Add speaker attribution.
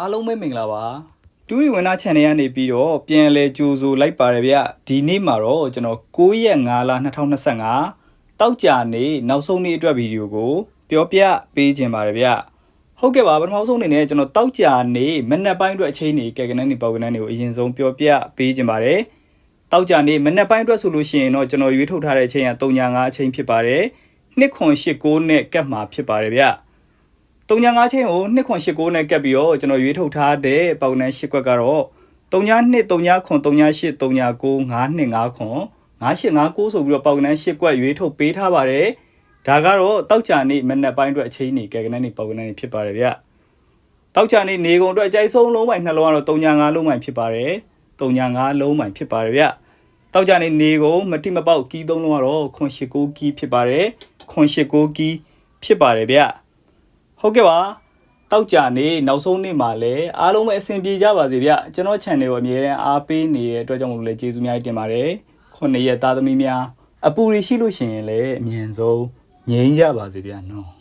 Speaker 1: အားလုံးပဲမင်္ဂလာပါတူရီဝင်နာ channel ကနေပြီးတော့ပြန်လဲကြိုဆိုလိုက်ပါတယ်ဗျဒီနေ့မှာတော့ကျွန်တော်9ရက်5လ2025တောက်ကြနေနောက်ဆုံးနေ့အတွက်ဗီဒီယိုကိုပြောပြပေးခြင်းပါတယ်ဗျဟုတ်ကဲ့ပါပထမဆုံးအနေနဲ့ကျွန်တော်တောက်ကြနေမနက်ပိုင်းအတွက်အချိန်နေကဲကနန်းနေပေါကနန်းနေကိုအရင်ဆုံးပြောပြပေးခြင်းပါတယ်တောက်ကြနေမနက်ပိုင်းအတွက်ဆိုလို့ရှိရင်တော့ကျွန်တော်ရွေးထုတ်ထားတဲ့အချိန်က3.5အချိန်ဖြစ်ပါတယ်2989နဲ့ကတ်မှာဖြစ်ပါတယ်ဗျ 3.5ချိန်ကို2989နဲ့ကတ်ပြီးတော့ကျွန်တော်ရွေးထုတ်ထားတဲ့ပေါကနန်း10ကွက်ကတော့32 39 38 39 5259 5859ဆိုပြီးတော့ပေါကနန်း10ကွက်ရွေးထုတ်ပေးထားပါတယ်ဒါကတော့တောက်ကြနေမနက်ပိုင်းအတွက်အချိန်နေကဲကနန်းနေပေါကနန်းနေဖြစ်ပါတယ်ဗျတောက်ကြနေနေကုန်အတွက်အကြိုက်ဆုံးလုံးပိုင်နှလုံးကတော့3.5လုံးပိုင်ဖြစ်ပါတယ်3.5လုံးပိုင်ဖြစ်ပါတယ်ဗျတောက်ကြနေနေကုန်မတိမပေါက်ကီးသုံးလုံးကတော့ခွန်89ကီးဖြစ်ပါတယ်ခွန်89ကီးဖြစ်ပါတယ်ဗျ ဟုတ်ကဲ့ပါတောက်ကြနေနောက်ဆုံးနေ့မှာလည်းအားလုံးပဲအဆင်ပြေကြပါစေဗျကျွန်တော် channel ကိုအမြဲတမ်းအားပေးနေတဲ့အတွက်ကြောင့်မလို့လည်းကျေးဇူးများကြီးတင်ပါတယ်ခုနှစ်ရက်သားသမီးများအပူရရှိလို့ရှိရင်လည်းအမြင်ဆုံးငြိမ်းကြပါစေဗျနော်